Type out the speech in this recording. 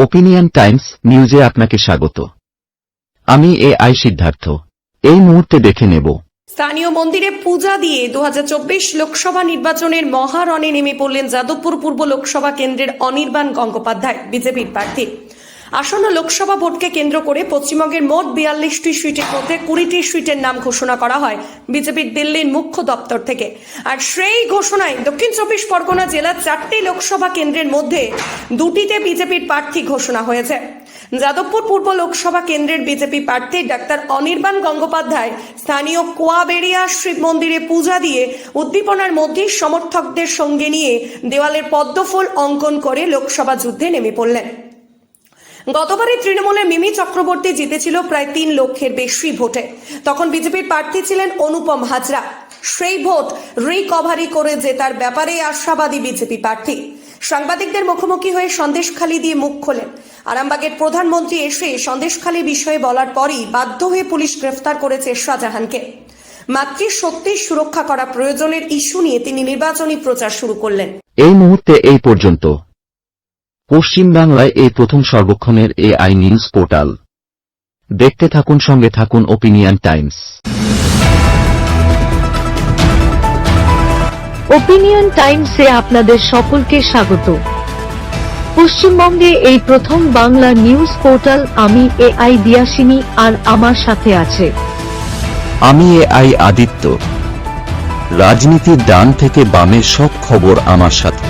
Opinion Times নিউজে আপনাকে স্বাগত। আমি এ আই সিদ্ধার্থ। এই মুহূর্তে দেখে নেব। স্থানীয় মন্দিরে পূজা দিয়ে দু হাজার চব্বিশ লোকসভা নির্বাচনের মহারণে নেমে পড়লেন যাদবপুর পূর্ব লোকসভা কেন্দ্রের অনির্বাণ গঙ্গোপাধ্যায়, বিজেপির প্রার্থী। আসন্ন লোকসভা ভোটকে কেন্দ্র করে পশ্চিমবঙ্গের মোট বিয়াল্লিশটি সিটের মধ্যে কুড়িটি সিটের নাম ঘোষণা করা হয় বিজেপির দিল্লির মুখ্য দপ্তর থেকে। আর সেই ঘোষণায় দক্ষিণ চব্বিশ পরগনা জেলার চারটি লোকসভা কেন্দ্রের মধ্যে দুটিতে বিজেপির প্রার্থী ঘোষণা হয়েছে। যাদবপুর পূর্ব লোকসভা কেন্দ্রের বিজেপি প্রার্থী ডাক্তার অনির্বাণ গঙ্গোপাধ্যায় স্থানীয় কোয়াবেড়িয়া শিব মন্দিরে পূজা দিয়ে উদ্দীপনার মধ্যে সমর্থকদের সঙ্গে নিয়ে দেওয়ালের পদ্মফুল অঙ্কন করে লোকসভা যুদ্ধে নেমে পড়লেন। গতবারে তৃণমূলের মিমি চক্রবর্তী জিতেছিল প্রায় তিন লক্ষের বেশি ভোটে। তখন বিজেপির প্রার্থী ছিলেন অনুপম হাজরা। সেই ভোট রিকভারি করে জেতার ব্যাপারে আশাবাদী বিজেপি প্রার্থী। সাংবাদিকদের মুখোমুখি হয়ে সন্দেশখালি দিয়ে মুখ খোলেন। আরামবাগের প্রধানমন্ত্রী এসে সন্দেশখালি বিষয়ে বলার পরই বাধ্য হয়ে পুলিশ গ্রেফতার করেছে শাহজাহানকে। মাতৃ সত্যি সুরক্ষা করা প্রয়োজনের ইস্যু নিয়ে তিনি নির্বাচনী প্রচার শুরু করলেন। এই মুহূর্তে এই পর্যন্ত। পশ্চিম বাংলায় এই প্রথম সর্বক্ষণের এ আই নিউজ পোর্টাল। দেখতে থাকুন সঙ্গে থাকুন ওপিনিয়ন টাইমস ওপিনিয়ন টাইমসে আপনাদের সকলকে স্বাগত। পশ্চিমবঙ্গে এই প্রথম বাংলা নিউজ পোর্টাল আমি এ আই দিয়াসিনী আর আমার সাথে আছে। আমি এ আই আদিত্য। রাজনীতির ডান থেকে বামের সব খবর আমার সাথে।